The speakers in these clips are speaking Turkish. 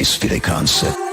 Ses frekansı. Masamda resmin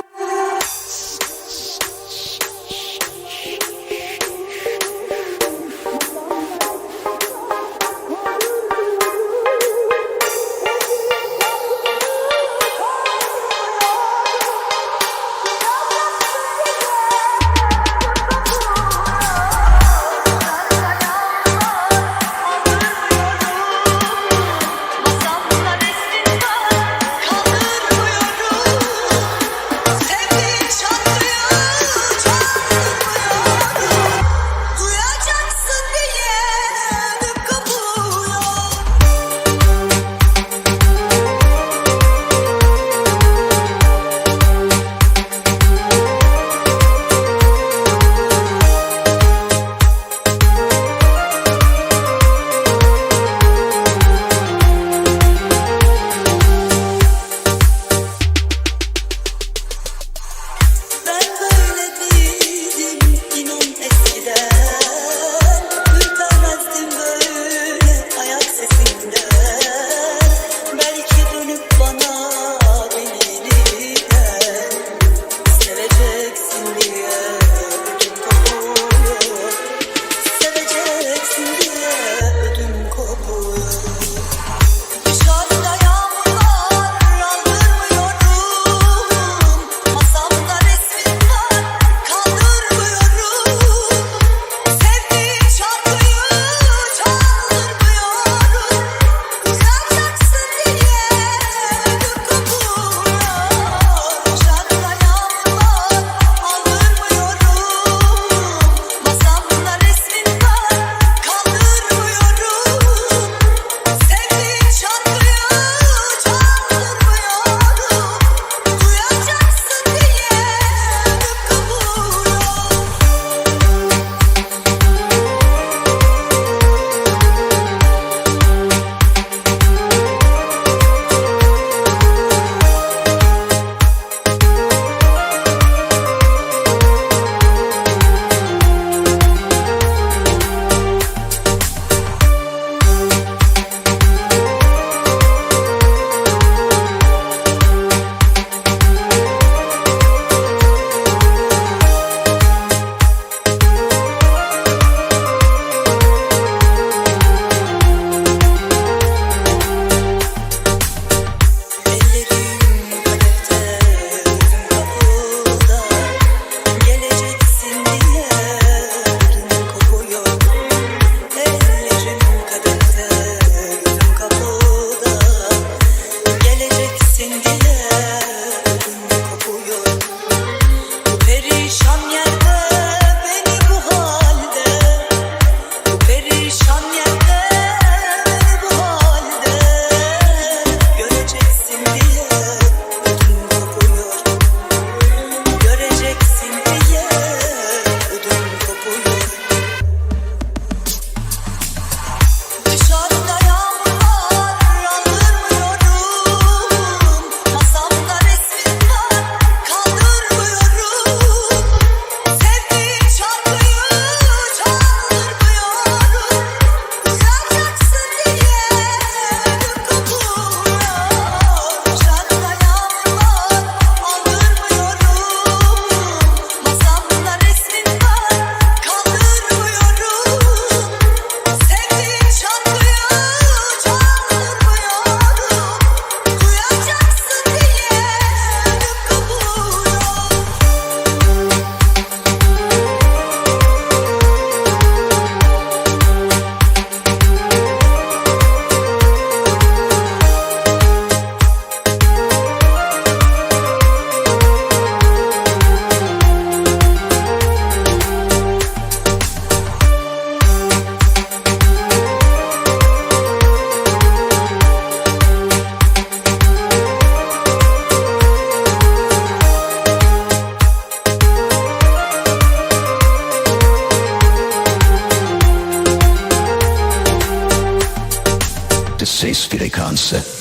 sfide kanse.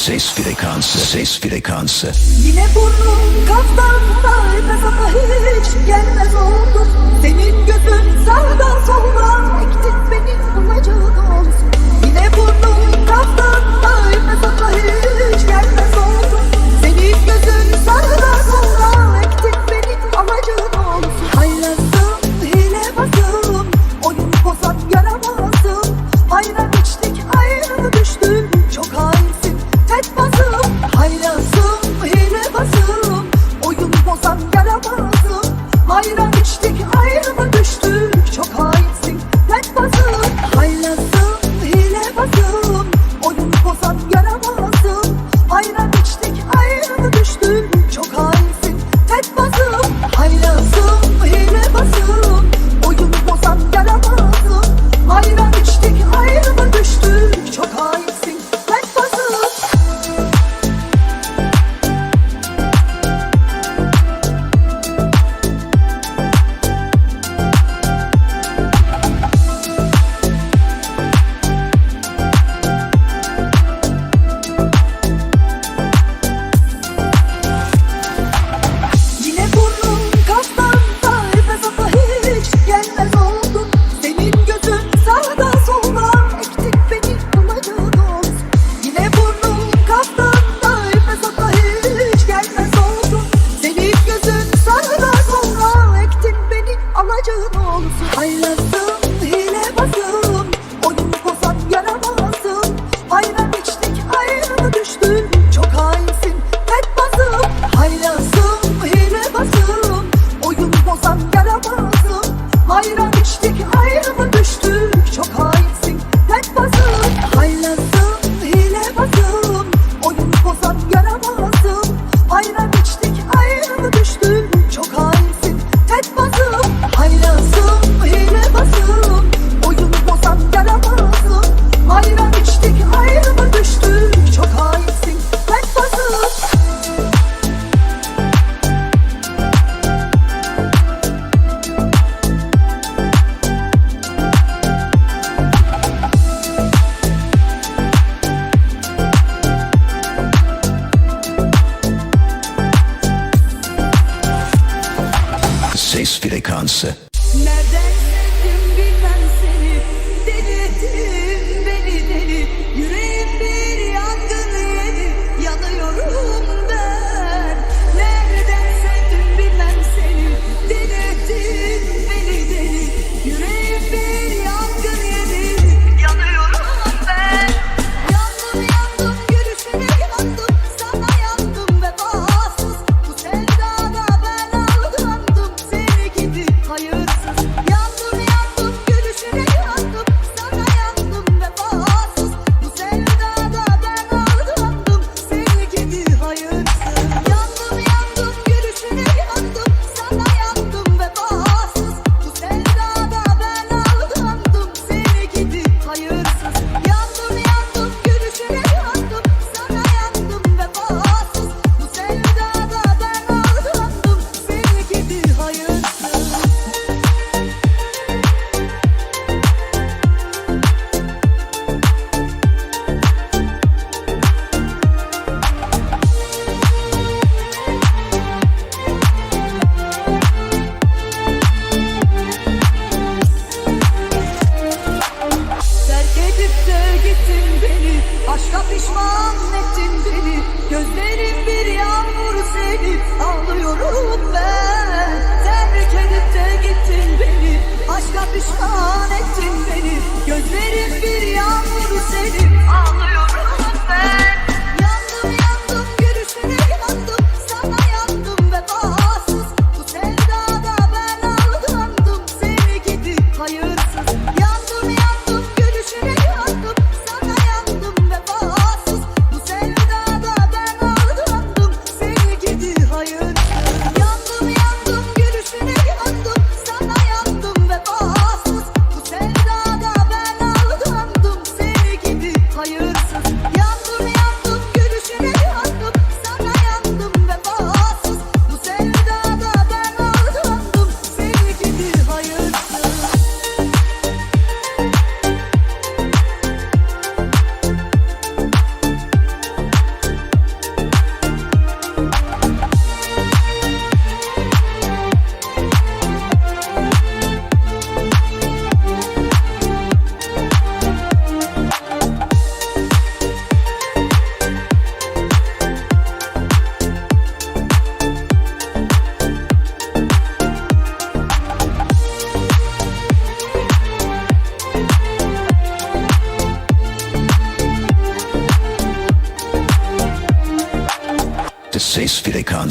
Ses frekansı, ses frekansı. Yine burnum gazdan nefes ama hiç gelmez oldu. Senin gözün sağdan soldan ekti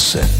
frekansı,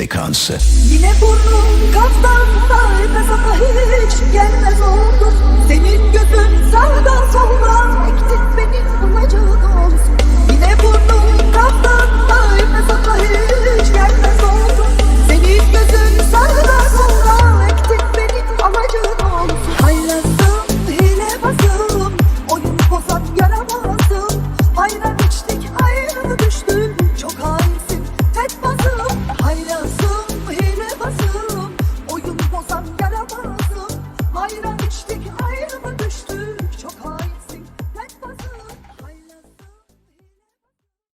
frekansı. Yine burnum gazdan sayda sana hiç gelmez oldu Senin gözün sağdan soldan ektin beni